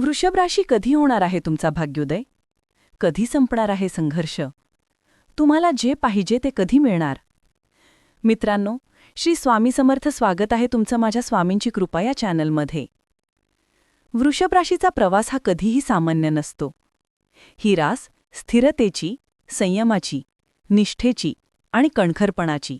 वृषभ राशी कधी होणार आहे तुमचा भाग्योदय? कधी संपणार आहे संघर्ष? तुम्हाला जे पाहिजे ते कधी मिळणार? मित्रांनो श्री स्वामी समर्थ स्वागत आहे तुमचं माझ्या स्वामींची कृपा या चॅनलमध्ये. वृषभ राशीचा प्रवास हा कधीही सामान्य नसतो. ही रास स्थिरतेची संयमाची निष्ठेची आणि कणखरपणाची.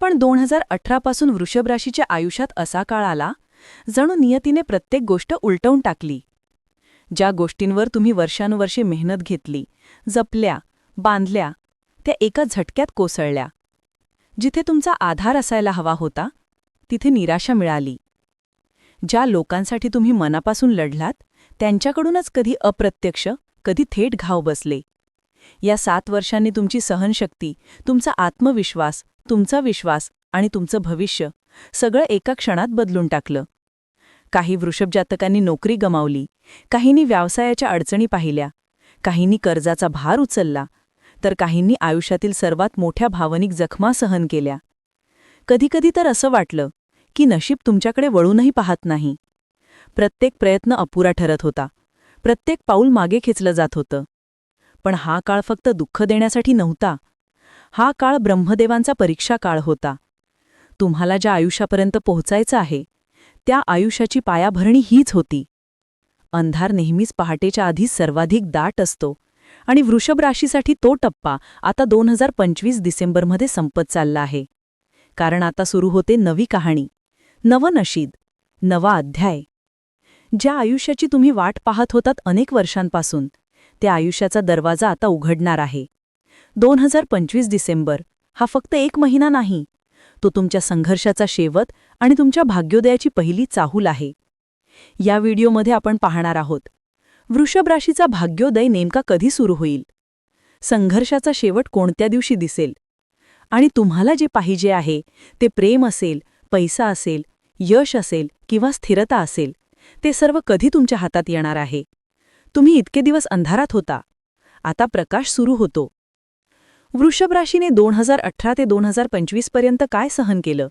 पण दोन हजार अठरापासून वृषभ राशीच्या आयुष्यात असा काळ आला जणू नियतीने प्रत्येक गोष्ट उलटवून टाकली. ज्या गोष्टींवर तुम्ही वर्षानुवर्षे मेहनत घेतली जपल्या बांधल्या त्या एका झटक्यात कोसळल्या. जिथे तुमचा आधार असायला हवा होता तिथे निराशा मिळाली. ज्या लोकांसाठी तुम्ही मनापासून लढलात त्यांच्याकडूनच कधी अप्रत्यक्ष कधी थेट घाव बसले. या सात वर्षांनी तुमची सहनशक्ती तुमचा आत्मविश्वास तुमचा विश्वास आणि तुमचं भविष्य सगळं एका क्षणात बदलून टाकलं. काही वृषभ जातकांनी नोकरी गमावली काहींनी व्यवसायाच्या अडचणी पाहिल्या काहींनी कर्जाचा भार उचलला तर काहींनी आयुष्यातील सर्वात मोठ्या भावनिक जखमा सहन केल्या. कधीकधी तर असं वाटलं की नशीब तुमच्याकडे वळूनही पाहत नाही. प्रत्येक प्रयत्न अपुरा ठरत होता प्रत्येक पाऊल मागे खेचलं जात होतं. पण हा काळ फक्त दुःख देण्यासाठी नव्हता. हा काळ ब्रह्मदेवांचा परीक्षा काळ होता. तुम्हाला ज्या आयुष्यापर्यंत पोहोचायचं आहे त्या आयुष्याची पायाभरणी हीच होती. अंधार नेहमीच पहाटेच्या आधी सर्वाधिक दाट असतो आणि वृषभ राशीसाठी तो टप्पा आता दोन हजार पंचवीस डिसेंबरमध्ये संपत चालला आहे. कारण आता सुरू होते नवी कहाणी नवनशीद नवा अध्याय. ज्या आयुष्याची तुम्ही वाट पाहत होतात अनेक वर्षांपासून त्या आयुष्याचा दरवाजा आता उघडणार आहे. दोन हजार पंचवीस डिसेंबर हा फक्त एक महिना नाही तो तुमच्या संघर्षाचा शेवट आणि तुमच्या भाग्योदयाची पहिली चाहूल आहे. या व्हिडिओमध्ये आपण पाहणार आहोत. वृषभ राशीचा भाग्योदय नेमका कधी सुरू होईल? संघर्षाचा शेवट कोणत्या दिवशी दिसेल? आणि तुम्हाला जे पाहिजे आहे ते प्रेम असेल पैसा असेल यश असेल किंवा स्थिरता असेल ते सर्व कधी तुमच्या हातात येणार आहे? तुम्ही इतके दिवस अंधारात होता. आता प्रकाश सुरू होतो. वृषभ राशीने दोन हजार अठरा ते दोन हजार पंचवीसपर्यंत काय सहन केलं?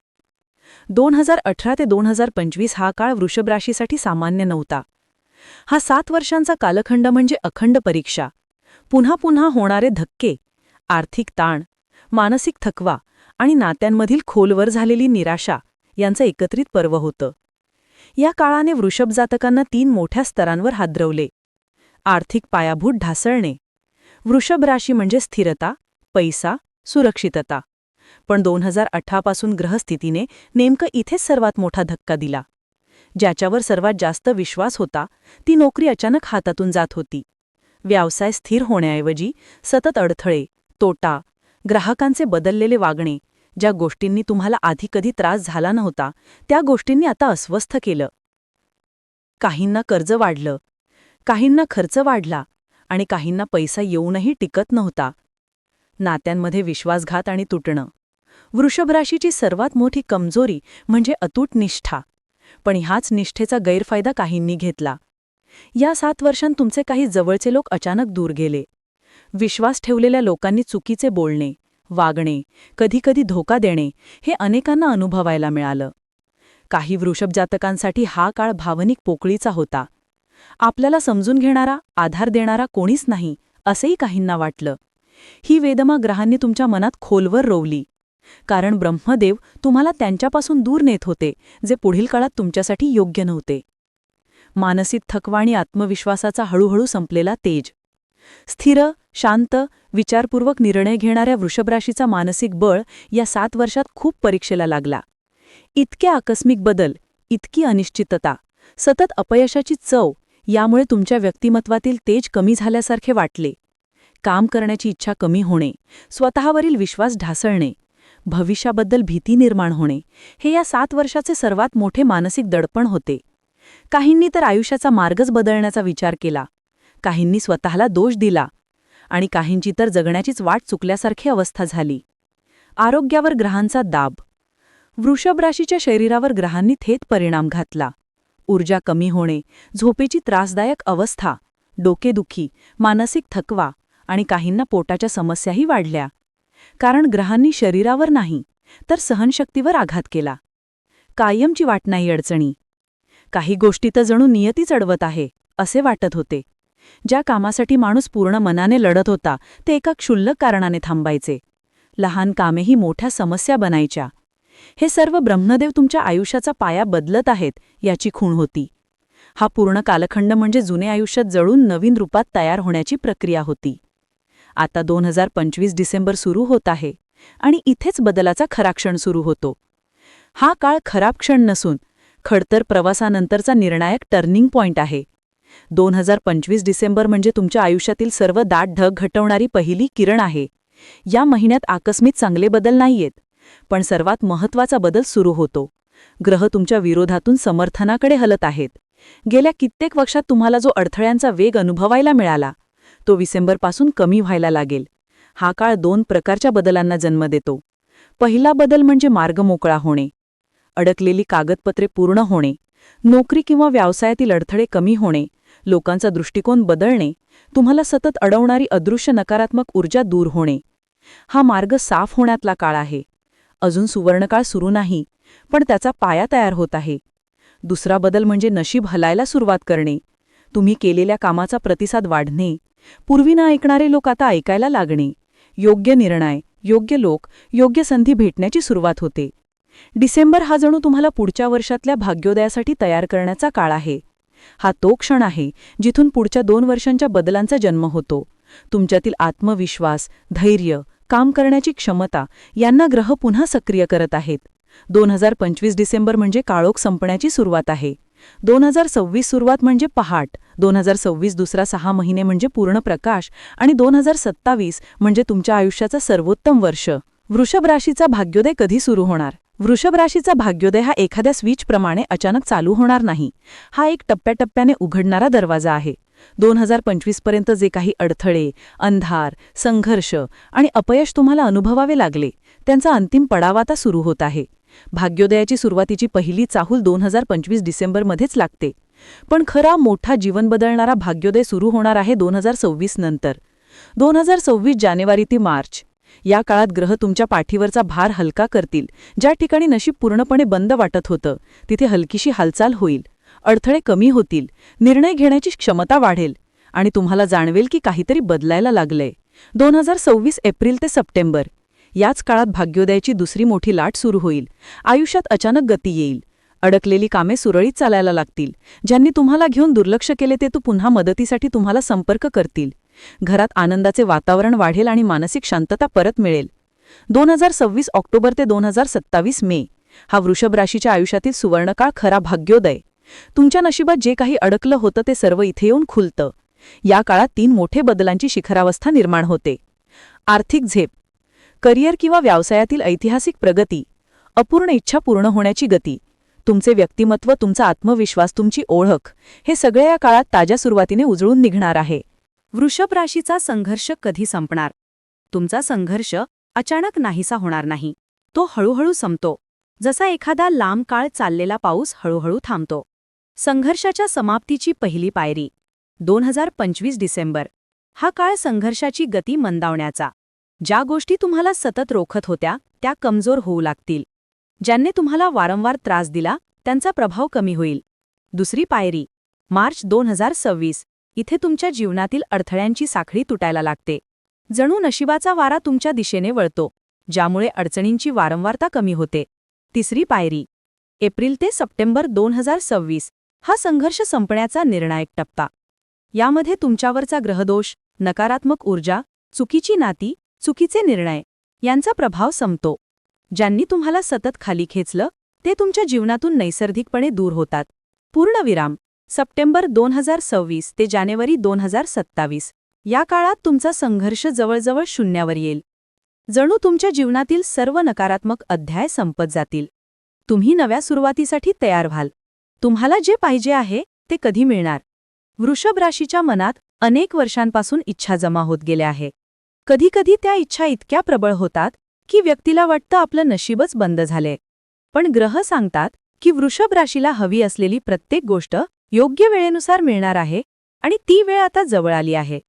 दोन हजार अठरा ते दोन हजार पंचवीस हा काळ वृषभ राशीसाठी सामान्य नव्हता. हा सात वर्षांचा कालखंड म्हणजे अखंड परीक्षा. पुन्हा पुन्हा होणारे धक्के आर्थिक ताण मानसिक थकवा आणि नात्यांमधील खोलवर झालेली निराशा यांचं एकत्रित पर्व होतं. या काळाने वृषभ जातकांना तीन मोठ्या स्तरांवर हादरवले. आर्थिक पायाभूत ढासळणे. वृषभ राशी म्हणजे स्थिरता पैसा सुरक्षितता. पण दोन हजार अठरापासून ग्रहस्थितीने नेमकं इथेच सर्वात मोठा धक्का दिला. ज्याच्यावर सर्वात जास्त विश्वास होता ती नोकरी अचानक हातातून जात होती. व्यवसाय स्थिर होण्याऐवजी सतत अडथळे तोटा ग्राहकांचे बदललेले वागणे ज्या गोष्टींनी तुम्हाला आधी कधी त्रास झाला नव्हता त्या गोष्टींनी आता अस्वस्थ केलं. काहींना कर्ज वाढलं काहींना खर्च वाढला आणि काहींना पैसा येऊनही टिकत नव्हता. नात्यांमध्ये विश्वासघात आणि तुटणं. वृषभराशीची सर्वात मोठी कमजोरी म्हणजे अतूट निष्ठा. पण ह्याच निष्ठेचा गैरफायदा काहींनी घेतला. या सात वर्षांत तुमचे काही जवळचे लोक अचानक दूर गेले. विश्वास ठेवलेल्या लोकांनी चुकीचे बोलणे वागणे कधीकधी धोका देणे हे अनेकांना अनुभवायला मिळालं. काही वृषभ जातकांसाठी हा काळ भावनिक पोकळीचा होता. आपल्याला समजून घेणारा आधार देणारा कोणीच नाही असेही काहींना वाटलं. ही वेदमा ग्रहांनी तुमच्या मनात खोलवर रोवली. कारण ब्रह्मदेव तुम्हाला त्यांच्यापासून दूर नेत होते जे पुढील काळात तुमच्यासाठी योग्य नव्हते. मानसिक थकवा आणि आत्मविश्वासाचा हळूहळू संपलेला तेज. स्थिर शांत विचारपूर्वक निर्णय घेणाऱ्या वृषभराशीचा मानसिक बळ या सात वर्षात खूप परीक्षेला लागला. इतके आकस्मिक बदल इतकी अनिश्चितता सतत अपयशाची चव यामुळे तुमच्या व्यक्तिमत्वातील तेज कमी झाल्यासारखे वाटले. काम करण्याची इच्छा कमी होणे स्वतःवरील विश्वास ढासळणे भविष्याबद्दल भीती निर्माण होणे हे या सात वर्षाचे सर्वात मोठे मानसिक दडपण होते. काहींनी तर आयुष्याचा मार्गच बदलण्याचा विचार केला काहींनी स्वतःला दोष दिला आणि काहींची तर जगण्याचीच वाट चुकल्यासारखी अवस्था झाली. आरोग्यावर ग्रहांचा दाब. वृषभ राशीच्या शरीरावर ग्रहांनी थेट परिणाम घातला. ऊर्जा कमी होणे झोपेची त्रासदायक अवस्था डोकेदुखी मानसिक थकवा आणि काहींना पोटाच्या समस्याही वाढल्या. कारण ग्रहांनी शरीरावर नाही तर सहनशक्तीवर आघात केला. कायमची वाट नाही अडचणी. काही गोष्टी तर जणू नियतीच अडवत आहे असे वाटत होते. ज्या कामासाठी माणूस पूर्ण मनाने लढत होता ते एका क्षुल्लक कारणाने थांबायचे. लहान कामेही मोठ्या समस्या बनायच्या. हे सर्व ब्रह्मदेव तुमच्या आयुष्याचा पाया बदलत आहेत याची खूण होती. हा पूर्ण कालखंड म्हणजे जुने आयुष्यात जळून नवीन रूपात तयार होण्याची प्रक्रिया होती. आता दोन हजार पंचवीस डिसेंबर सुरू होत आहे आणि इथेच बदलाचा खरा क्षण सुरू होतो. हा काळ खराब क्षण नसून खडतर प्रवासानंतरचा निर्णायक टर्निंग पॉइंट आहे. दोन हजार पंचवीस डिसेंबर म्हणजे तुमच्या आयुष्यातील सर्व दाट ढग घटवणारी पहिली किरण आहे. या महिन्यात आकस्मिक चांगले बदल नाहीयेत पण सर्वात महत्त्वाचा बदल सुरू होतो. ग्रह तुमच्या विरोधातून समर्थनाकडे हलत आहेत. गेल्या कित्येक वर्षात तुम्हाला जो अडथळ्यांचा वेग अनुभवायला मिळाला तो डिसेंबरपासून कमी व्हायला लागेल. हा काळ दोन प्रकारच्या बदलांना जन्म देतो. पहिला बदल म्हणजे मार्ग मोकळा होणे. अडकलेली कागदपत्रे पूर्ण होणे. नोकरी किंवा व्यवसायातील अडथळे कमी होणे. लोकांचा दृष्टिकोन बदलणे. तुम्हाला सतत अडवणारी अदृश्य नकारात्मक ऊर्जा दूर होणे. हा मार्ग साफ होण्यातला काळ आहे. अजून सुवर्णकाळ सुरू नाही पण त्याचा पाया तयार होत आहे. दुसरा बदल म्हणजे नशीब हलायला सुरुवात करणे. तुम्ही केलेल्या कामाचा प्रतिसाद वाढणे. पूर्वी न ऐकणारे लोक आता ऐकायला लागणे. योग्य निर्णय योग्य लोक योग्य संधी भेटण्याची सुरुवात होते. डिसेंबर हा जणू तुम्हाला पुढच्या वर्षातल्या भाग्योदयासाठी तयार करण्याचा काळ आहे. हा तो क्षण आहे जिथून पुढच्या दोन वर्षांच्या बदलांचा जन्म होतो. तुमच्यातील आत्मविश्वास धैर्य काम करण्याची क्षमता यांना ग्रह पुन्हा सक्रिय करत आहेत. दोन हजार पंचवीस डिसेंबर म्हणजे काळोख संपण्याची सुरुवात आहे. दोन हजार सव्वीस सुरुवात म्हणजे पहाट दोन हजार सव्वीस दुसरा सहा महिने म्हणजे पूर्ण प्रकाश आणि दोन हजार सत्तावीस म्हणजे तुमच्या आयुष्याचं सर्वोत्तम वर्ष. वृषभ राशीचा भाग्योदय कधी सुरू होणार? वृषभ राशीचा भाग्योदय हा एखाद्या स्विचप्रमाणे अचानक चालू होणार नाही. हा एक टप्प्याटप्प्याने उघडणारा दरवाजा आहे. दोन हजार पंचवीसपर्यंत जे काही अडथळे अंधार संघर्ष आणि अपयश तुम्हाला अनुभवावे लागले त्यांचा अंतिम पडाव आता सुरू होत आहे. भाग्योदयाची सुरुवातीची पहिली चाहूल दोन हजार पंचवीस डिसेंबरमध्येच लागते. पण खरा मोठा जीवन बदलणारा भाग्योदय सुरू होणार आहे दोन हजार सव्वीस नंतर. दोन हजार सव्वीस जानेवारी ते मार्च. या काळात ग्रह तुमच्या पाठीवरचा भार हलका करतील ज्या ठिकाणी नशीब पूर्णपणे बंद वाटत होतं तिथे हलकीशी हालचाल होईल. अडथळे कमी होतील निर्णय घेण्याची क्षमता वाढेल आणि तुम्हाला जाणवेल की काहीतरी बदलायला लागलंय. दोन हजार सव्वीस एप्रिल ते सप्टेंबर. याच काळात भाग्योदयाची दुसरी मोठी लाट सुरू होईल. आयुष्यात अचानक गती येईल. अडकलेली कामे सुरळीत चालायला लागतील. ज्यांनी तुम्हाला घेऊन दुर्लक्ष केले ते तो पुन्हा मदतीसाठी तुम्हाला संपर्क करतील. घरात आनंदाचे वातावरण वाढेल आणि मानसिक शांतता परत मिळेल. दोन हजार सव्वीस ऑक्टोबर ते दोन हजार सत्तावीस मे. हा वृषभ राशीच्या आयुष्यातील सुवर्णकाळ खरा भाग्योदय. तुमच्या नशिबात जे काही अडकलं होतं ते सर्व इथे येऊन खुलतं. या काळात तीन मोठे बदलांची शिखरावस्था निर्माण होते. आर्थिक झेप. करिअर किंवा व्यवसायातील ऐतिहासिक प्रगती अपूर्ण इच्छा पूर्ण होण्याची गती तुमचे व्यक्तिमत्व तुमचा आत्मविश्वास तुमची ओळख हे सगळ्या या काळात ताज्या सुरुवातीने उजळून निघणार आहे. वृषभ राशीचा संघर्ष कधी संपणार? तुमचा संघर्ष अचानक नाहीसा होणार नाही. तो हळूहळू संपतो. जसा एखादा लांब काळ चाललेला पाऊस हळूहळू थांबतो. संघर्षाच्या समाप्तीची पहिली पायरी दोन हजार पंचवीस डिसेंबर. हा काळ संघर्षाची गती मंदावण्याचा. ज्या गोष्टी तुम्हाला सतत रोखत होत्या त्या कमजोर होऊ लागतील. ज्यांनी तुम्हाला वारंवार त्रास दिला त्यांचा प्रभाव कमी होईल. दुसरी पायरी. मार्च दोन हजार सव्वीस. इथे तुमच्या जीवनातील अडथळ्यांची साखळी तुटायला लागते. जणू नशिबाचा वारा तुमच्या दिशेने वळतो ज्यामुळे अडचणींची वारंवारता कमी होते. तिसरी पायरी. एप्रिल ते सप्टेंबर दोन हजार सव्वीस. हा संघर्ष संपण्याचा निर्णायक टप्पा. यामध्ये तुमच्यावरचा ग्रहदोष नकारात्मक ऊर्जा चुकीची नाती चुकीचे निर्णय. यांचा प्रभाव संपतो. ज्यांनी तुम्हाला सतत खाली खेचलं ते तुमच्या जीवनातून नैसर्गिकपणे दूर होतात. पूर्णविराम. सप्टेंबर दोन हजार सव्वीस ते जानेवारी दोन हजार सत्तावीस. या काळात तुमचा संघर्ष जवळजवळ शून्यावर येईल. जणू तुमच्या जीवनातील सर्व नकारात्मक अध्याय संपत जातील. तुम्ही नव्या सुरुवातीसाठी तयार व्हाल. तुम्हाला जे पाहिजे आहे ते कधी मिळणार? वृषभ राशीच्या मनात अनेक वर्षांपासून इच्छा जमा होत गेल्या आहे. कधीकधी त्या इच्छा इतक्या प्रबळ होतात की व्यक्तीला वाटतं आपलं नशीबच बंद झाले पण ग्रह सांगतात की वृषभ राशीला हवी असलेली प्रत्येक गोष्ट योग्य वेळेनुसार मिळणार आहे आणि ती वेळ आता जवळ आली आहे.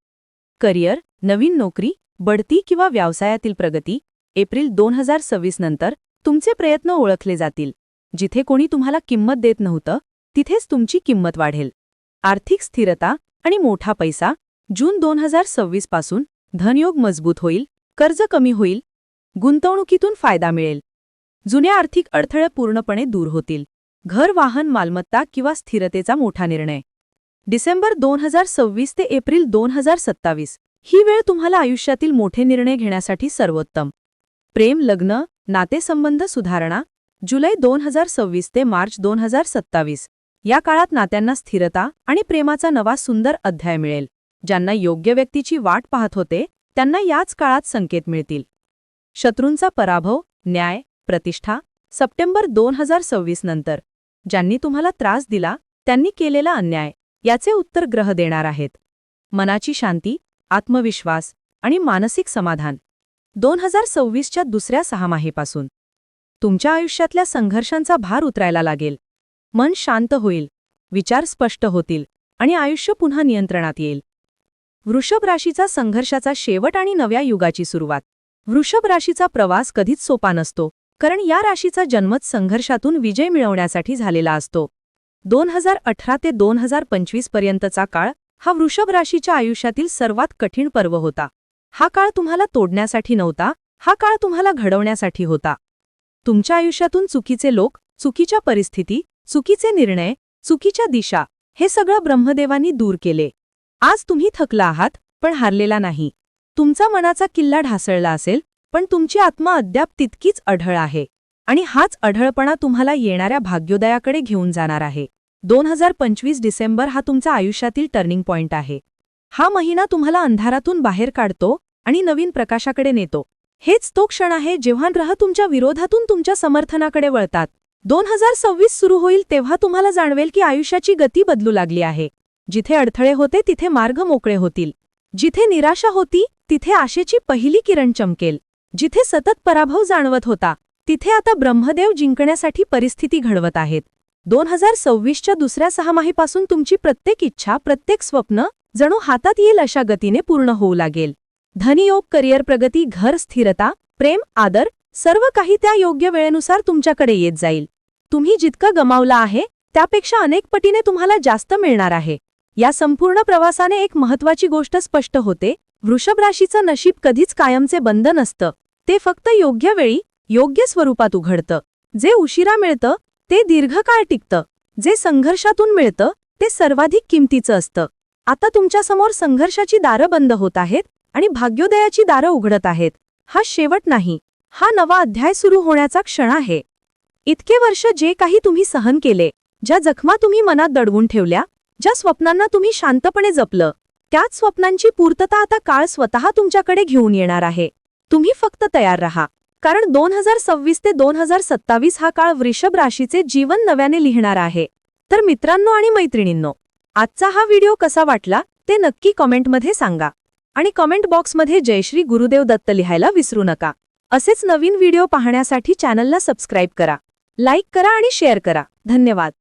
करिअर नवीन नोकरी बढती किंवा व्यवसायातील प्रगती एप्रिल दोन हजार सव्वीस नंतर तुमचे प्रयत्न ओळखले जातील. जिथे कोणी तुम्हाला किंमत देत नव्हतं तिथेच तुमची किंमत वाढेल. आर्थिक स्थिरता आणि मोठा पैसा जून दोन हजार सव्वीसपासून धनयोग मजबूत होईल कर्ज कमी होईल गुंतवणुकीतून फायदा मिळेल. जुन्या आर्थिक अडथळे पूर्णपणे दूर होतील. घर वाहन मालमत्ता किंवा स्थिरतेचा मोठा निर्णय. डिसेंबर दोन हजार सव्वीस ते एप्रिल दोन हजार सत्तावीस. ही वेळ तुम्हाला आयुष्यातील मोठे निर्णय घेण्यासाठी सर्वोत्तम. प्रेम लग्न नातेसंबंध सुधारणा जुलै दोन हजार सव्वीस ते मार्च दोन हजार सत्तावीस. या काळात नात्यांना स्थिरता आणि प्रेमाचा नवा सुंदर अध्याय मिळेल. ज्यांना योग्य व्यक्तीची वाट पाहत होते त्यांना याच काळात संकेत मिळतील. शत्रूंचा पराभव न्याय प्रतिष्ठा सप्टेंबर दोन हजार सव्वीस नंतर. ज्यांनी तुम्हाला त्रास दिला त्यांनी केलेला अन्याय याचे उत्तर ग्रह देणार आहेत. मनाची शांती आत्मविश्वास आणि मानसिक समाधान. दोन हजार सव्वीसच्या दुसऱ्या सहामाहीपासून तुमच्या आयुष्यातल्या संघर्षांचा भार उतरायला लागेल. मन शांत होईल विचार स्पष्ट होतील आणि आयुष्य पुन्हा नियंत्रणात येईल. वृषभ राशीचा संघर्षाचा शेवट आणि नव्या युगाची सुरुवात. वृषभ राशीचा प्रवास कधीच सोपा नसतो कारण या राशीचा जन्मच संघर्षातून विजय मिळवण्यासाठी झालेला असतो. दोन हजार अठरा ते दोन हजार पंचवीस पर्यंतचा काळ हा वृषभ राशीच्या आयुष्यातील सर्वात कठीण पर्व होता. हा काळ तुम्हाला तोडण्यासाठी नव्हता हा काळ तुम्हाला घडवण्यासाठी होता. तुमच्या आयुष्यातून चुकीचे लोक चुकीच्या परिस्थिती चुकीचे निर्णय चुकीच्या दिशा हे सगळं ब्रह्मदेवांनी दूर केले. आज तुम्ही थकला आहात पण हारलेला नाही. तुमचा मनाचा किल्ला ढासळला असेल पण तुमची आत्मा अद्याप तितकीच अढळ आहे. आणि हाच अढळपणा तुम्हाला येणाऱ्या भाग्योदयाकडे घेऊन जाणार आहे. दोन हजार पंचवीस डिसेंबर हा तुमचा आयुष्यातील टर्निंग पॉइंट आहे. हा महिना तुम्हाला अंधारातून बाहेर काढतो आणि नवीन प्रकाशाकडे नेतो. हेच तो क्षण आहे जेव्हा ग्रह तुमच्या विरोधातून तुमच्या समर्थनाकडे वळतात. दोन हजार सव्वीस सुरू होईल तेव्हा तुम्हाला जाणवेल की आयुष्याची गती बदलू लागली आहे. जिथे अडथळे होते तिथे मार्ग मोकळे होतील. जिथे निराशा होती तिथे आशेची पहिली किरण चमकेल. जिथे सतत पराभव जाणवत होता तिथे आता ब्रह्मदेव जिंकण्यासाठी परिस्थिती घडवत आहेत. दोन हजार सव्वीसच्या दुसऱ्या सहामाहीपासून तुमची प्रत्येक इच्छा प्रत्येक स्वप्न जणू हातात येईल अशा गतीने पूर्ण होऊ लागेल. धनियोग करिअर प्रगती घर स्थिरता प्रेम आदर सर्व काही त्या योग्य वेळेनुसार तुमच्याकडे येत जाईल. तुम्ही जितकं गमावलं आहे त्यापेक्षा अनेक पटीने तुम्हाला जास्त मिळणार आहे. या संपूर्ण प्रवासाने एक महत्वाची गोष्ट स्पष्ट होते. वृषभ राशीचं नशीब कधीच कायमचे बंद नसतं. ते फक्त योग्य वेळी योग्य स्वरूपात उघडतं. जे उशिरा मिळतं ते दीर्घकाळ टिकतं. जे संघर्षातून मिळतं ते सर्वाधिक किमतीचं असतं. आता तुमच्यासमोर संघर्षाची दारं बंद होत आहेत आणि भाग्योदयाची दारं उघडत आहेत. हा शेवट नाही. हा नवा अध्याय सुरू होण्याचा क्षण आहे. इतके वर्ष जे काही तुम्ही सहन केले ज्या जखमा तुम्ही मनात दडवून ठेवल्या ज्या स्वप्नांना तुम्ही शांतपणे जपलं त्याच स्वप्नांची पूर्तता आता काळ स्वतः तुमच्याकडे घेऊन येणार आहे. तुम्ही फक्त तयार रहा. कारण दोन हजार सव्वीस ते दोन हजार सत्तावीस हा काळ वृषभ राशीचे जीवन नव्याने लिहिणार आहे. तर मित्रांनो आणि मैत्रिणींनो आजचा हा व्हिडिओ कसा वाटला ते नक्की कॉमेंटमध्ये सांगा. आणि कॉमेंट बॉक्समध्ये जयश्री गुरुदेव दत्त लिहायला विसरू नका. असेच नवीन व्हिडिओ पाहण्यासाठी चॅनलला सबस्क्राईब करा. लाईक करा आणि शेअर करा. धन्यवाद.